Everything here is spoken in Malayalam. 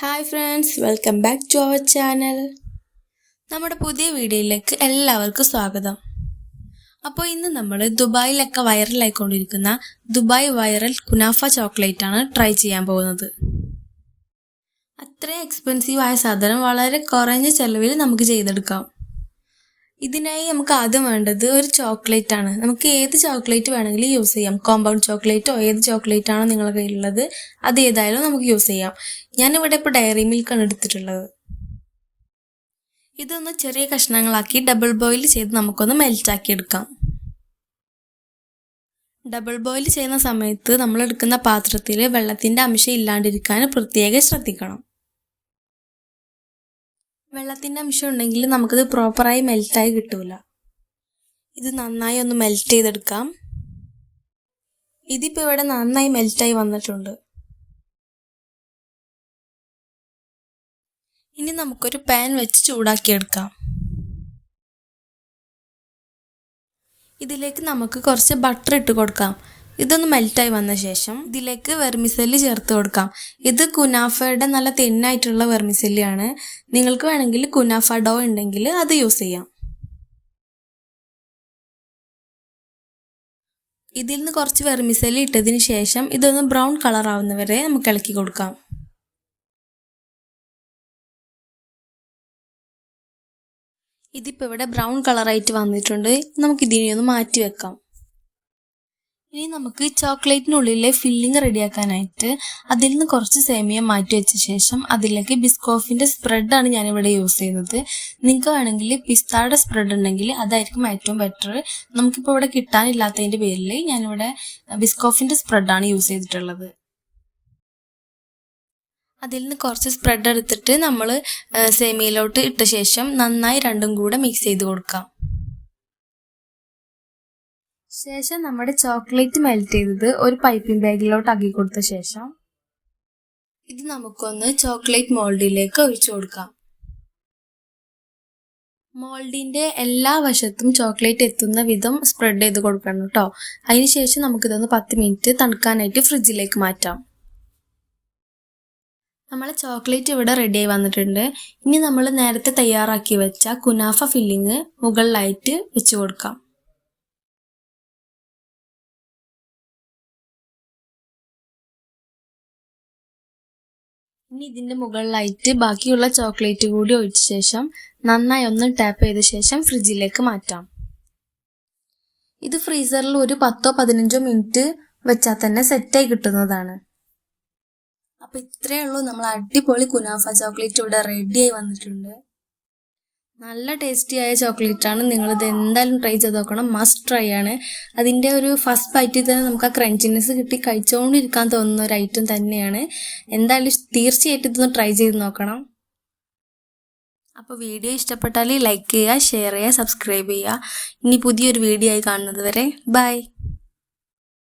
Hi friends welcome back to our channel നമ്മുടെ പുതിയ വീഡിയോയിലേക്ക് എല്ലാവർക്കും സ്വാഗതം. അപ്പോൾ ഇന്ന് നമ്മൾ ദുബായിലൊക്കെ വൈറലായിക്കൊണ്ടിരിക്കുന്ന ദുബായ് വൈറൽ കുനാഫ ചോക്ലേറ്റ് ആണ് ട്രൈ ചെയ്യാൻ പോകുന്നത്. അത്രയും എക്സ്പെൻസീവ് ആയ സാധനം വളരെ കുറഞ്ഞ ചെലവിൽ നമുക്ക് ചെയ്തെടുക്കാം. ഇതിനായി നമുക്ക് ആദ്യം വേണ്ടത് ഒരു ചോക്ലേറ്റ് ആണ്. നമുക്ക് ഏത് ചോക്ലേറ്റ് വേണമെങ്കിലും യൂസ് ചെയ്യാം. കോമ്പൗണ്ട് ചോക്ലേറ്റോ ഏത് ചോക്ലേറ്റ് ആണോ നിങ്ങളുടെ കയ്യിലുള്ളത് അത് ഏതായാലും നമുക്ക് യൂസ് ചെയ്യാം. ഞാനിവിടെ ഇപ്പോൾ ഡയറി മിൽക്കാണ് എടുത്തിട്ടുള്ളത്. ഇതൊന്ന് ചെറിയ കഷ്ണങ്ങളാക്കി ഡബിൾ ബോയിൽ ചെയ്ത് നമുക്കൊന്ന് മെൽറ്റാക്കി എടുക്കാം. ഡബിൾ ബോയിൽ ചെയ്യുന്ന സമയത്ത് നമ്മൾ എടുക്കുന്ന പാത്രത്തിൽ വെള്ളത്തിന്റെ അംശം ഇല്ലാണ്ടിരിക്കാൻ പ്രത്യേകം ശ്രദ്ധിക്കണം. വെള്ളത്തിന്റെ അംശം ഉണ്ടെങ്കിൽ നമുക്കത് പ്രോപ്പറായി മെൽറ്റായി കിട്ടൂല. ഇത് നന്നായി ഒന്ന് മെൽറ്റ് ചെയ്തെടുക്കാം. ഇതിപ്പോൾ ഇവിടെ നന്നായി മെൽറ്റായി വന്നിട്ടുണ്ട്. ഇനി നമുക്കൊരു പാൻ വെച്ച് ചൂടാക്കിയെടുക്കാം. ഇതിലേക്ക് നമുക്ക് കുറച്ച് ബട്ടർ ഇട്ട് കൊടുക്കാം. ഇതൊന്ന് മെൽറ്റായി വന്ന ശേഷം ഇതിലേക്ക് വെർമിസെല്ലി ചേർത്ത് കൊടുക്കാം. ഇത് കുനാഫയുടെ നല്ല തെന്നായിട്ടുള്ള വെർമിസെല്ലിയാണ്. നിങ്ങൾക്ക് വേണമെങ്കിൽ കുനാഫ ഡോ ഉണ്ടെങ്കിൽ അത് യൂസ് ചെയ്യാം. ഇതിൽ നിന്ന് കുറച്ച് വെർമിസെല്ലി ഇട്ടതിന് ശേഷം ഇതൊന്ന് ബ്രൗൺ കളർ ആവുന്നവരെ നമുക്ക് ഇളക്കി കൊടുക്കാം. ഇതിപ്പോൾ ഇവിടെ ബ്രൗൺ കളറായിട്ട് വന്നിട്ടുണ്ട്. നമുക്ക് ഇതിനെ ഒന്ന് മാറ്റി വെക്കാം. ഇനി നമുക്ക് ചോക്ലേറ്റിനുള്ളിലെ ഫില്ലിംഗ് റെഡിയാക്കാനായിട്ട് അതിൽ നിന്ന് കുറച്ച് സേമിയ മാറ്റി വെച്ച ശേഷം അതിലേക്ക് ബിസ്കോഫിന്റെ സ്പ്രെഡാണ് ഞാനിവിടെ യൂസ് ചെയ്യുന്നത് നിങ്ങൾക്ക് വേണമെങ്കിൽ പിസ്താടെ സ്പ്രെഡ് ഉണ്ടെങ്കിൽ അതായിരിക്കും ഏറ്റവും ബെറ്റർ നമുക്കിപ്പോൾ ഇവിടെ കിട്ടാനില്ലാത്തതിന്റെ പേരിൽ ഞാനിവിടെ ബിസ്കോഫിന്റെ സ്പ്രെഡാണ് യൂസ് ചെയ്തിട്ടുള്ളത്. അതിൽ നിന്ന് കുറച്ച് സ്പ്രെഡ് എടുത്തിട്ട് നമ്മൾ സേമിയയിലോട്ട് ഇട്ട ശേഷം നന്നായി രണ്ടും കൂടെ മിക്സ് ചെയ്ത് കൊടുക്കാം. ശേഷം നമ്മുടെ ചോക്ലേറ്റ് മെൽറ്റ് ചെയ്തത് ഒരു പൈപ്പിംഗ് ബാഗിലോട്ട് ആക്കി കൊടുത്ത ശേഷം ഇത് നമുക്കൊന്ന് ചോക്ലേറ്റ് മോൾഡിലേക്ക് ഒഴിച്ചു കൊടുക്കാം. മോൾഡിന്റെ എല്ലാ വശത്തും ചോക്ലേറ്റ് എത്തുന്ന വിധം സ്പ്രെഡ് ചെയ്ത് കൊടുക്കണം കേട്ടോ അതിനുശേഷം നമുക്കിതൊന്ന് പത്ത് മിനിറ്റ് തണുക്കാനായിട്ട് ഫ്രിഡ്ജിലേക്ക് മാറ്റാം. നമ്മളെ ചോക്ലേറ്റ് ഇവിടെ റെഡി ആയി വന്നിട്ടുണ്ട്. ഇനി നമ്മൾ നേരത്തെ തയ്യാറാക്കി വെച്ച കുനാഫ ഫില്ലിങ് മുകളിലായിട്ട് വെച്ച് കൊടുക്കാം. ഇനി ഇതിന്റെ മുകളിലായിട്ട് ബാക്കിയുള്ള ചോക്ലേറ്റ് കൂടി ഒഴിച്ച ശേഷം നന്നായി ഒന്ന് ടാപ്പ് ചെയ്ത ശേഷം ഫ്രിഡ്ജിലേക്ക് മാറ്റാം. ഇത് ഫ്രീസറിൽ ഒരു പത്തോ പതിനഞ്ചോ മിനിറ്റ് വെച്ചാൽ തന്നെ സെറ്റായി കിട്ടുന്നതാണ്. അപ്പൊ ഇത്രയേ ഉള്ളൂ. നമ്മൾ അടിപൊളി കുനാഫ ചോക്ലേറ്റ് ഇവിടെ റെഡിയായി വന്നിട്ടുണ്ട്. നല്ല ടേസ്റ്റി ആയ ചോക്ലേറ്റ് ആണ് നിങ്ങളിത് എന്തായാലും ട്രൈ ചെയ്ത് നോക്കണം. മസ്റ്റ് ട്രൈ ആണ്. അതിന്റെ ഒരു ഫസ്റ്റ് ബൈറ്റിൽ തന്നെ നമുക്ക് ആ ക്രഞ്ചിനെസ് കിട്ടി. കഴിച്ചുകൊണ്ടിരിക്കാൻ തോന്നുന്ന ഒരു ഐറ്റം തന്നെയാണ്. എന്തായാലും തീർച്ചയായിട്ടും ഇതൊന്ന് ട്രൈ ചെയ്ത് നോക്കണം. അപ്പോൾ വീഡിയോ ഇഷ്ടപ്പെട്ടാൽ ലൈക്ക് ചെയ്യുക ഷെയർ ചെയ്യുക സബ്സ്ക്രൈബ് ചെയ്യുക. ഇനി പുതിയൊരു വീഡിയോ ആയി കാണുന്നത് വരെ. ബൈ